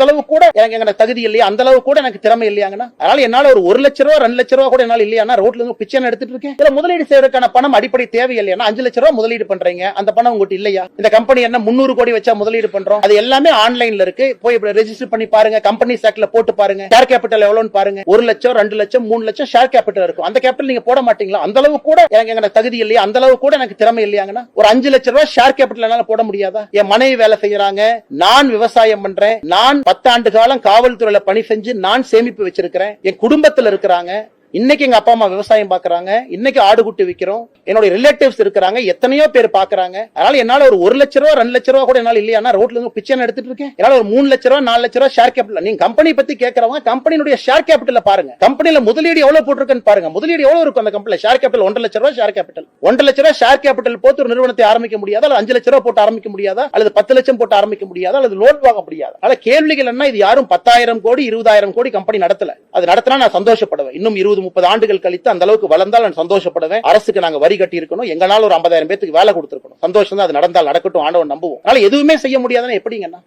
அந்த அளவு கூட எனக்கு எங்க தகுதி இல்லையா? அந்த அளவு கூட எனக்கு திறமை இல்லையாங்கண்ணா? அதனால என்னால ஒரு ஒரு லட்ச ரூபா ரெண்டு லட்ச ரூபா கூட என்னால இல்லையா ரோட்ல இருந்து பிச்சை எடுத்துட்டு இருக்கேன். இதுல முதலீடு செய்யறதுக்கான பணம் அடிப்படை தேவை இல்லையா அஞ்சு லட்ச ரூபா முதலீடு பண்றீங்க. அந்த பணம் உங்ககிட்ட இல்லையா? இந்த கம்பெனி என்ன முன்னூறு கோடி வச்சா முதலீடு பண்றோம். அது எல்லாமே ஆன்லைன்ல இருக்கு. போய் ரெஜிஸ்டர் பண்ணி பாருங்க. கம்பெனி சாக்ல போட்டு பாருங்க. ஷேர் கேபிட்டல் எவ்வளவுன்னு பாருங்க. ஒரு லட்சம் ரெண்டு லட்சம் மூணு லட்சம் ஷேர் கேபிட்டல் இருக்கும். அந்த கேபிட்டல் நீங்க போட மாட்டீங்களா? அந்த அளவு கூட எனக்கு எங்க தகுதி இல்லையா? அந்த அளவு கூட எனக்கு திறமை இல்லையாங்கன்னா ஒரு அஞ்சு லட்ச ரூபாய் ஷேர் கேபிட்டல் என்னால போட முடியாதா? என் மனைவி வேலை செய்யறாங்க. நான் விவசாயம் பண்றேன். நான் பத்தாண்டு காலம் காவல்துறையில பணி செஞ்சு நான் சேமிப்பு வச்சிருக்கிறேன். என் குடும்பத்தில் இருக்கிறாங்க. இன்னைக்கு எங்க அப்பா அம்மா விவசாயம் பாக்குறாங்க. இன்னைக்கு ஆடு குட்டி விக்கிறோம். என்னுடைய ரிலேட்டிவ்ஸ் இருக்கிறாங்க. எத்தனையோ பேர் பாக்குறாங்க. அதனால என்னால ஒரு ஒரு லட்ச ரூபா ரெண்டு லட்ச ரூபா கூட என்னால இல்லையா? ரோட்ல இருந்து பிச்சை எடுத்துட்டு இருக்கேன். என்னால ஒரு மூணு லட்ச ரூபா நாலு லட்ச ரூபா ஷேர் கேபிட்டல் நீங்க கம்பெனி பத்தி கேட்கறவங்க கம்பெனியுடைய ஷேர் கேபிட்டல பாருங்க. கம்பெனில முதலீடு எவ்வளவு போட்டிருக்குன்னு பாருங்க. முதலீடு எவ்வளவு இருக்கும் அந்த கம்பெனில ஷேர் கேபிட்டல் ஒன்றரை லட்ச ரூபா ஷேர் கேபிட்டல் ஒன்றரை லட்ச ரூபா ஷேர் கேபிட்டல் போட்டு ஒரு நிறுவனத்தை ஆரம்பிக்க முடியாதா? அல்லது அஞ்சு லட்ச ரூபா போட்டு ஆரம்பிக்க முடியாதா? அல்லது பத்து லட்சம் போட்டு ஆரம்பிக்க முடியாதா? அல்லது லோன் வாங்க முடியாது? அதனால கேள்விகள் என்ன இது யாரும் பத்தாயிரம் கோடி இருபதாயிரம் கோடி கம்பெனி நடத்தல. அது நடத்தினா நான் சந்தோஷப்படுவேன். இன்னும் இருபது இருபது முப்பது ஆண்டுகள் கழித்து அந்த அளவுக்கு வளர்ந்தால் நான் சந்தோஷப்படுவேன். அரசுக்கு நாங்க வரி கட்டி இருக்கணும் எங்களால ஒரு ஐம்பதாயிரம் பேத்துக்கு வேலை கொடுத்துருக்கணும். சந்தோஷம் தான் அது நடந்தால் நடக்கட்டும் ஆண்டவன் நம்புவோம். அதனால எதுவுமே செய்ய முடியாதுன்னா எப்படிங்கண்ணா